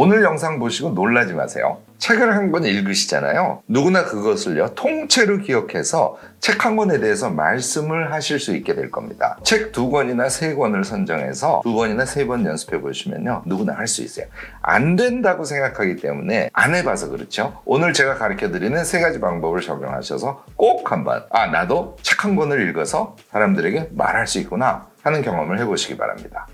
오늘 영상 보시고 놀라지 마세요. 책을 한 권 읽으시잖아요. 누구나 그것을요, 통째로 기억해서 책 한 권에 대해서 말씀을 하실 수 있게 될 겁니다. 책 두 권이나 세 권을 선정해서 두 번이나 세 번 연습해 보시면요, 누구나 할 수 있어요. 안 된다고 생각하기 때문에 안 해봐서 그렇죠. 오늘 제가 가르쳐 드리는 세 가지 방법을 적용하셔서 꼭 한번, 아, 나도 책 한 권을 읽어서 사람들에게 말할 수 있구나 하는 경험을 해보시기 바랍니다.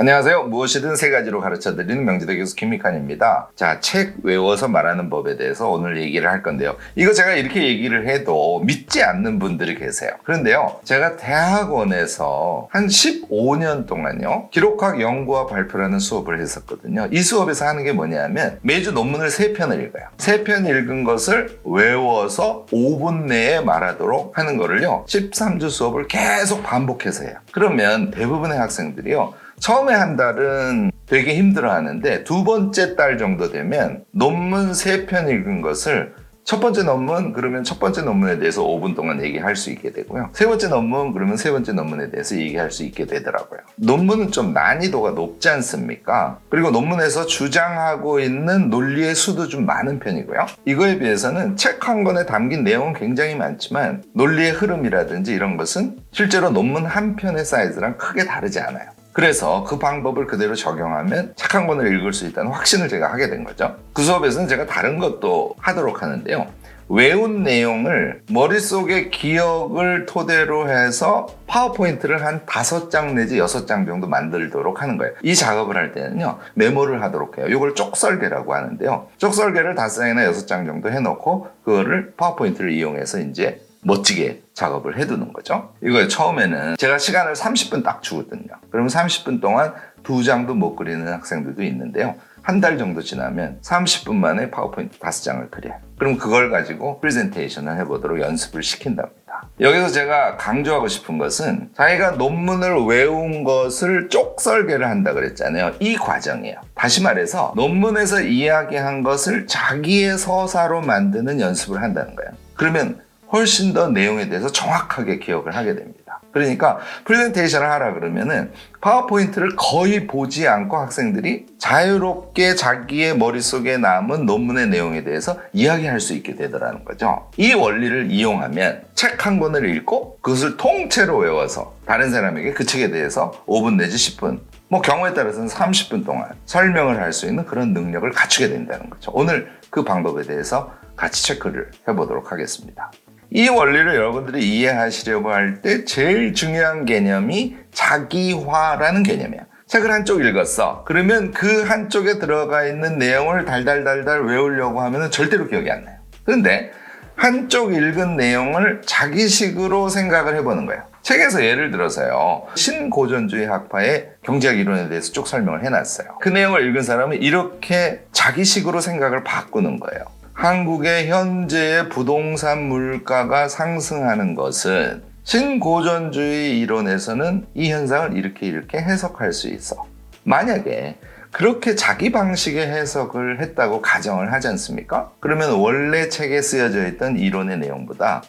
안녕하세요. 무엇이든 세 가지로 가르쳐 드리는 명지대 교수 김미칸입니다. 자, 책 외워서 말하는 법에 대해서 오늘 얘기를 할 건데요. 이거 제가 이렇게 얘기를 해도 믿지 않는 분들이 계세요. 그런데요, 제가 대학원에서 한 15년 동안요, 기록학 연구와 발표라는 수업을 했었거든요. 이 수업에서 하는 게 뭐냐면 매주 논문을 세 편을 읽어요. 세편 읽은 것을 외워서 5분 내에 말하도록 하는 거를요, 13주 수업을 계속 반복해서 해요. 그러면 대부분의 학생들이요, 처음에 한 달은 되게 힘들어 하는데 두 번째 달 정도 되면 논문 세 편 읽은 것을 첫 번째 논문 그러면 첫 번째 논문에 대해서 5분 동안 얘기할 수 있게 되고요. 세 번째 논문 그러면 세 번째 논문에 대해서 얘기할 수 있게 되더라고요. 논문은 좀 난이도가 높지 않습니까? 그리고 논문에서 주장하고 있는 논리의 수도 좀 많은 편이고요. 이거에 비해서는 책 한 권에 담긴 내용은 굉장히 많지만 논리의 흐름이라든지 이런 것은 실제로 논문 한 편의 사이즈랑 크게 다르지 않아요. 그래서 그 방법을 그대로 적용하면 책한 권을 읽을 수 있다는 확신을 제가 하게 된 거죠. 그 수업에서는 제가 다른 것도 하도록 하는데요. 외운 내용을 머릿속에 기억을 토대로 해서 파워포인트를 한 다섯 장 내지 여섯 장 정도 만들도록 하는 거예요. 이 작업을 할 때는요, 메모를 하도록 해요. 이걸 쪽설계라고 하는데요. 쪽설계를 다섯 장이나 여섯 장 정도 해놓고, 그거를 파워포인트를 이용해서 이제 멋지게 작업을 해두는 거죠. 이거 처음에는 제가 시간을 30분 딱 주거든요. 그러면 30분 동안 두 장도 못 그리는 학생들도 있는데요. 한 달 정도 지나면 30분 만에 파워포인트 다섯 장을 그려요. 그럼 그걸 가지고 프레젠테이션을 해보도록 연습을 시킨답니다. 여기서 제가 강조하고 싶은 것은 자기가 논문을 외운 것을 쪽설계를 한다 그랬잖아요. 이 과정이에요. 다시 말해서 논문에서 이야기한 것을 자기의 서사로 만드는 연습을 한다는 거예요. 그러면 훨씬 더 내용에 대해서 정확하게 기억을 하게 됩니다. 그러니까 프레젠테이션을 하라 그러면은 파워포인트를 거의 보지 않고 학생들이 자유롭게 자기의 머릿속에 남은 논문의 내용에 대해서 이야기할 수 있게 되더라는 거죠. 이 원리를 이용하면 책 한 권을 읽고 그것을 통째로 외워서 다른 사람에게 그 책에 대해서 5분 내지 10분 뭐 경우에 따라서는 30분 동안 설명을 할 수 있는 그런 능력을 갖추게 된다는 거죠. 오늘 그 방법에 대해서 같이 체크를 해보도록 하겠습니다. 이 원리를 여러분들이 이해하시려고 할 때 제일 중요한 개념이 자기화라는 개념이야. 책을 한쪽 읽었어. 그러면 그 한쪽에 들어가 있는 내용을 달달달달 외우려고 하면 절대로 기억이 안 나요. 그런데 한쪽 읽은 내용을 자기식으로 생각을 해보는 거예요. 책에서 예를 들어서요. 신고전주의 학파의 경제학 이론에 대해서 쭉 설명을 해놨어요. 그 내용을 읽은 사람은 이렇게 자기식으로 생각을 바꾸는 거예요. 한국의 현재의 부동산 물가가 상승하는 것은 신고전주의 이론에서는 이 현상을 이렇게 이렇게 해석할 수 있어. 만약에 그렇게 자기 방식의 해석을 했다고 가정을 하지 않습니까? 그러면 원래 책에 쓰여져 있던 이론의 내용보다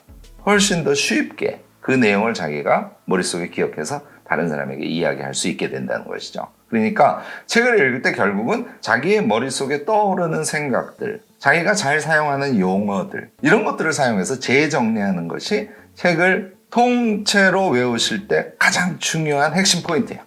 훨씬 더 쉽게 그 내용을 자기가 머릿속에 기억해서 다른 사람에게 이야기할 수 있게 된다는 것이죠. 그러니까 책을 읽을 때 결국은 자기의 머릿속에 떠오르는 생각들, 자기가 잘 사용하는 용어들, 이런 것들을 사용해서 재정리하는 것이 책을 통째로 외우실 때 가장 중요한 핵심 포인트예요.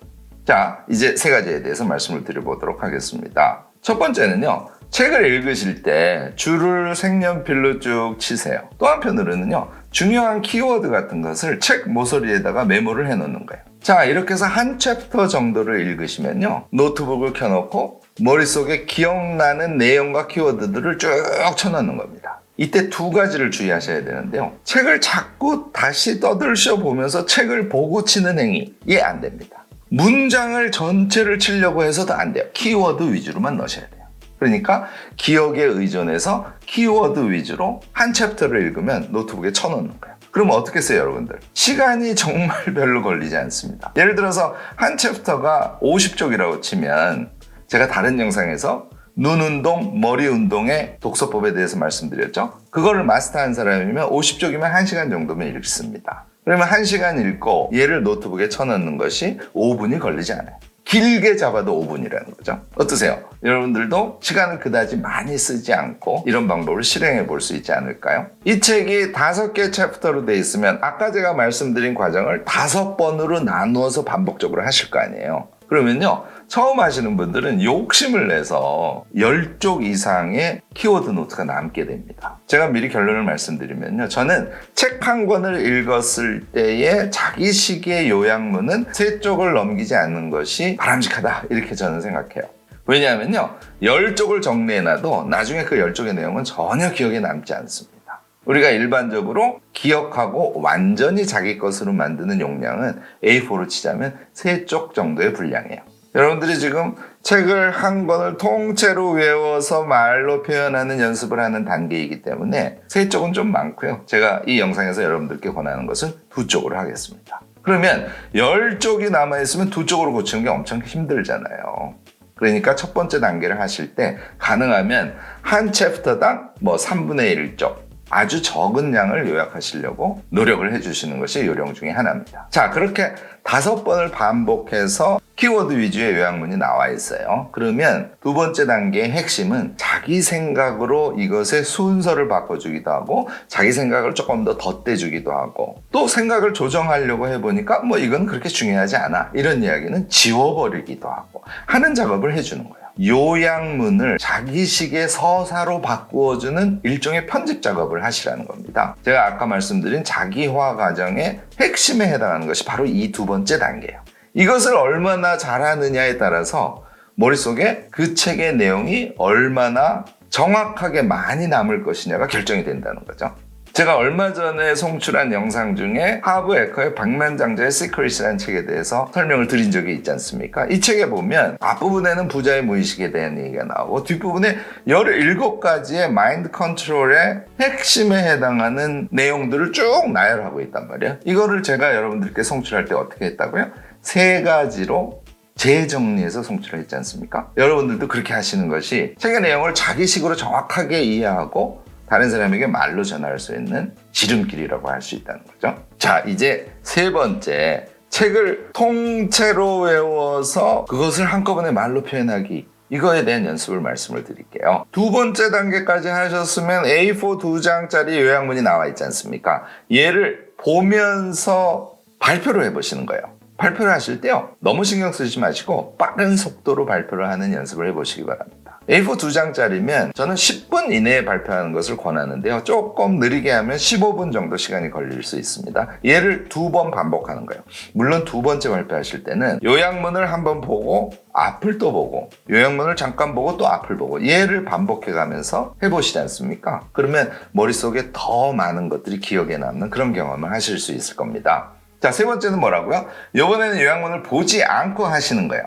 자, 이제 세 가지에 대해서 말씀을 드려보도록 하겠습니다. 첫 번째는요, 책을 읽으실 때 줄을 색연필로 쭉 치세요. 또 한편으로는요, 중요한 키워드 같은 것을 책 모서리에다가 메모를 해 놓는 거예요. 자, 이렇게 해서 한 챕터 정도를 읽으시면요, 노트북을 켜놓고 머릿속에 기억나는 내용과 키워드들을 쭉 쳐넣는 겁니다. 이때 두 가지를 주의하셔야 되는데요. 책을 자꾸 다시 떠들셔 보면서 책을 보고 치는 행위, 이게 안 됩니다. 문장을 전체를 치려고 해서도 안 돼요. 키워드 위주로만 넣으셔야 돼요. 그러니까 기억에 의존해서 키워드 위주로 한 챕터를 읽으면 노트북에 쳐놓는 거예요. 그럼 어떻게 써요, 여러분들? 시간이 정말 별로 걸리지 않습니다. 예를 들어서 한 챕터가 50쪽이라고 치면 제가 다른 영상에서 눈 운동, 머리 운동의 독서법에 대해서 말씀드렸죠. 그거를 마스터한 사람이면 50쪽이면 1시간 정도면 읽습니다. 그러면 1시간 읽고 얘를 노트북에 쳐넣는 것이 5분이 걸리지 않아요. 길게 잡아도 5분이라는 거죠. 어떠세요? 여러분들도 시간을 그다지 많이 쓰지 않고 이런 방법을 실행해 볼 수 있지 않을까요? 이 책이 다섯 개 챕터로 돼 있으면 아까 제가 말씀드린 과정을 다섯 번으로 나누어서 반복적으로 하실 거 아니에요. 그러면요. 처음 하시는 분들은 욕심을 내서 10쪽 이상의 키워드 노트가 남게 됩니다. 제가 미리 결론을 말씀드리면요. 저는 책 한 권을 읽었을 때의 자기식의 요약문은 세 쪽을 넘기지 않는 것이 바람직하다. 이렇게 저는 생각해요. 왜냐하면요. 10쪽을 정리해놔도 나중에 그 10쪽의 내용은 전혀 기억에 남지 않습니다. 우리가 일반적으로 기억하고 완전히 자기 것으로 만드는 용량은 A4로 치자면 3쪽 정도의 분량이에요. 여러분들이 지금 책을 한 권을 통째로 외워서 말로 표현하는 연습을 하는 단계이기 때문에 세 쪽은 좀 많고요. 제가 이 영상에서 여러분들께 권하는 것은 두 쪽으로 하겠습니다. 그러면 열 쪽이 남아있으면 두 쪽으로 고치는 게 엄청 힘들잖아요. 그러니까 첫 번째 단계를 하실 때 가능하면 한 챕터당 뭐 3분의 1쪽 아주 적은 양을 요약하시려고 노력을 해주시는 것이 요령 중에 하나입니다. 자, 그렇게 다섯 번을 반복해서 키워드 위주의 요약문이 나와 있어요. 그러면 두 번째 단계의 핵심은 자기 생각으로 이것의 순서를 바꿔주기도 하고 자기 생각을 조금 더 덧대주기도 하고 또 생각을 조정하려고 해보니까 뭐 이건 그렇게 중요하지 않아. 이런 이야기는 지워버리기도 하고 하는 작업을 해주는 거예요. 요약문을 자기식의 서사로 바꾸어주는 일종의 편집 작업을 하시라는 겁니다. 제가 아까 말씀드린 자기화 과정의 핵심에 해당하는 것이 바로 이 두 번째 단계예요. 이것을 얼마나 잘하느냐에 따라서 머릿속에 그 책의 내용이 얼마나 정확하게 많이 남을 것이냐가 결정이 된다는 거죠. 제가 얼마 전에 송출한 영상 중에 하브 에커의 박만장자의 시크릿이라는 책에 대해서 설명을 드린 적이 있지 않습니까? 이 책에 보면 앞부분에는 부자의 무의식에 대한 얘기가 나오고 뒷부분에 17가지의 마인드 컨트롤의 핵심에 해당하는 내용들을 쭉 나열하고 있단 말이에요. 이거를 제가 여러분들께 송출할 때 어떻게 했다고요? 세 가지로 재정리해서 송출을 했지 않습니까? 여러분들도 그렇게 하시는 것이 책의 내용을 자기식으로 정확하게 이해하고 다른 사람에게 말로 전할 수 있는 지름길이라고 할 수 있다는 거죠. 자, 이제 세 번째. 책을 통째로 외워서 그것을 한꺼번에 말로 표현하기. 이거에 대한 연습을 말씀을 드릴게요. 두 번째 단계까지 하셨으면 A4 두 장짜리 요약문이 나와 있지 않습니까? 얘를 보면서 발표를 해보시는 거예요. 발표를 하실 때요. 너무 신경 쓰지 마시고 빠른 속도로 발표를 하는 연습을 해보시기 바랍니다. A4 두 장짜리면 저는 10분 이내에 발표하는 것을 권하는데요. 조금 느리게 하면 15분 정도 시간이 걸릴 수 있습니다. 얘를 두 번 반복하는 거예요. 물론 두 번째 발표하실 때는 요약문을 한 번 보고 앞을 또 보고 요약문을 잠깐 보고 또 앞을 보고 얘를 반복해 가면서 해보시지 않습니까? 그러면 머릿속에 더 많은 것들이 기억에 남는 그런 경험을 하실 수 있을 겁니다. 자, 세 번째는 뭐라고요? 이번에는 요약문을 보지 않고 하시는 거예요.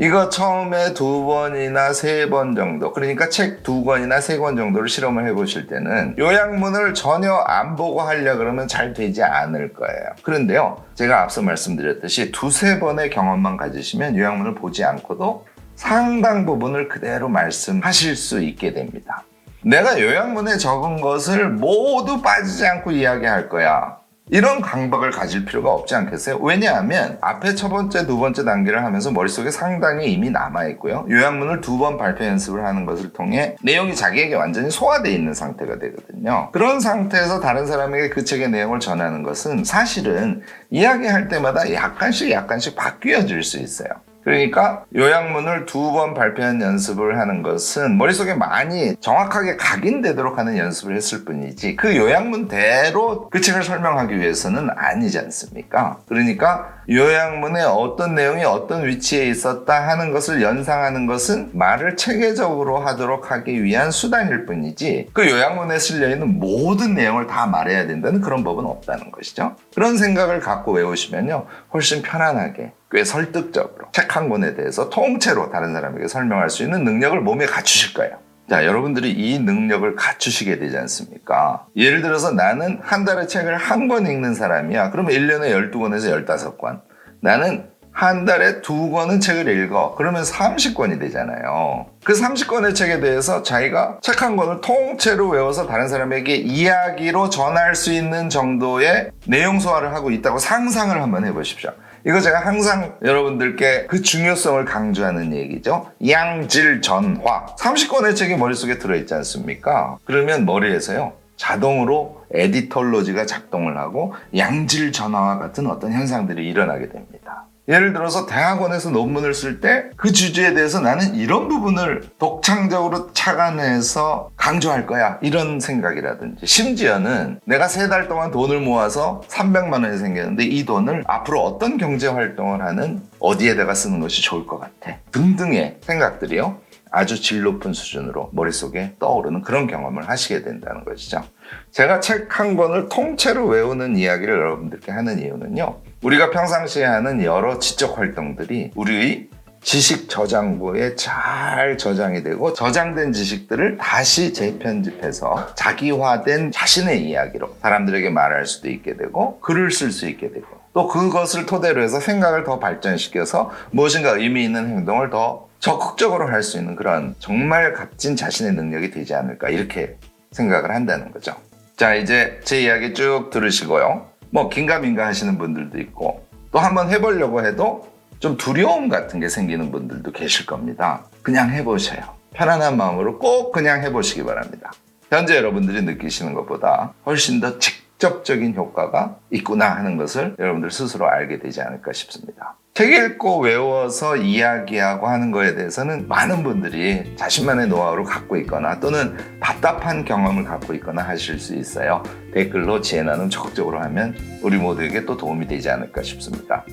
이거 처음에 두 번이나 세 번 정도, 그러니까 책 두 권이나 세 권 정도를 실험을 해보실 때는 요약문을 전혀 안 보고 하려 그러면 잘 되지 않을 거예요. 그런데요, 제가 앞서 말씀드렸듯이 두세 번의 경험만 가지시면 요약문을 보지 않고도 상당 부분을 그대로 말씀하실 수 있게 됩니다. 내가 요약문에 적은 것을 모두 빠지지 않고 이야기할 거야. 이런 강박을 가질 필요가 없지 않겠어요? 왜냐하면 앞에 첫 번째, 두 번째 단계를 하면서 머릿속에 상당히 이미 남아있고요. 요약문을 두 번 발표 연습을 하는 것을 통해 내용이 자기에게 완전히 소화되어 있는 상태가 되거든요. 그런 상태에서 다른 사람에게 그 책의 내용을 전하는 것은 사실은 이야기할 때마다 약간씩 약간씩 바뀌어질 수 있어요. 그러니까 요약문을 두 번 발표한 연습을 하는 것은 머릿속에 많이 정확하게 각인되도록 하는 연습을 했을 뿐이지 그 요약문대로 그 책을 설명하기 위해서는 아니지 않습니까? 그러니까 요약문에 어떤 내용이 어떤 위치에 있었다 하는 것을 연상하는 것은 말을 체계적으로 하도록 하기 위한 수단일 뿐이지 그 요약문에 실려 있는 모든 내용을 다 말해야 된다는 그런 법은 없다는 것이죠. 그런 생각을 갖고 외우시면요 훨씬 편안하게 꽤 설득적으로 책 한 권에 대해서 통째로 다른 사람에게 설명할 수 있는 능력을 몸에 갖추실 거예요. 자, 여러분들이 이 능력을 갖추시게 되지 않습니까? 예를 들어서 나는 한 달에 책을 한 권 읽는 사람이야. 그러면 1년에 12권에서 15권. 나는 한 달에 두 권은 책을 읽어. 그러면 30권이 되잖아요. 그 30권의 책에 대해서 자기가 책 한 권을 통째로 외워서 다른 사람에게 이야기로 전할 수 있는 정도의 내용 소화를 하고 있다고 상상을 한번 해보십시오. 이거 제가 항상 여러분들께 그 중요성을 강조하는 얘기죠. 양질 전화. 30권의 책이 머릿속에 들어있지 않습니까? 그러면 머리에서요. 자동으로 에디털로지가 작동을 하고 양질 전화와 같은 어떤 현상들이 일어나게 됩니다. 예를 들어서 대학원에서 논문을 쓸 때 그 주제에 대해서 나는 이런 부분을 독창적으로 착안해서 강조할 거야. 이런 생각이라든지. 심지어는 내가 세 달 동안 돈을 모아서 300만 원이 생겼는데 이 돈을 앞으로 어떤 경제 활동을 하는 어디에다가 쓰는 것이 좋을 것 같아. 등등의 생각들이요. 아주 질 높은 수준으로 머릿속에 떠오르는 그런 경험을 하시게 된다는 것이죠. 제가 책 한 권을 통째로 외우는 이야기를 여러분들께 하는 이유는요. 우리가 평상시에 하는 여러 지적 활동들이 우리의 지식 저장고에 잘 저장이 되고 저장된 지식들을 다시 재편집해서 자기화된 자신의 이야기로 사람들에게 말할 수도 있게 되고 글을 쓸 수 있게 되고 또 그것을 토대로 해서 생각을 더 발전시켜서 무엇인가 의미 있는 행동을 더 적극적으로 할 수 있는 그런 정말 값진 자신의 능력이 되지 않을까 이렇게 생각을 한다는 거죠. 자 이제 제 이야기 쭉 들으시고요. 뭐 긴가민가 하시는 분들도 있고 또 한번 해보려고 해도 좀 두려움 같은 게 생기는 분들도 계실 겁니다. 그냥 해보셔요. 편안한 마음으로 꼭 그냥 해보시기 바랍니다. 현재 여러분들이 느끼시는 것보다 훨씬 더 직접적인 효과가 있구나 하는 것을 여러분들 스스로 알게 되지 않을까 싶습니다. 책 읽고 외워서 이야기하고 하는 거에 대해서는 많은 분들이 자신만의 노하우를 갖고 있거나 또는 답답한 경험을 갖고 있거나 하실 수 있어요. 댓글로 지혜 나눔 적극적으로 하면 우리 모두에게 또 도움이 되지 않을까 싶습니다.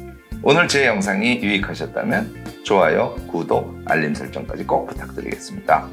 오늘 제 영상이 유익하셨다면 좋아요, 구독, 알림 설정까지 꼭 부탁드리겠습니다.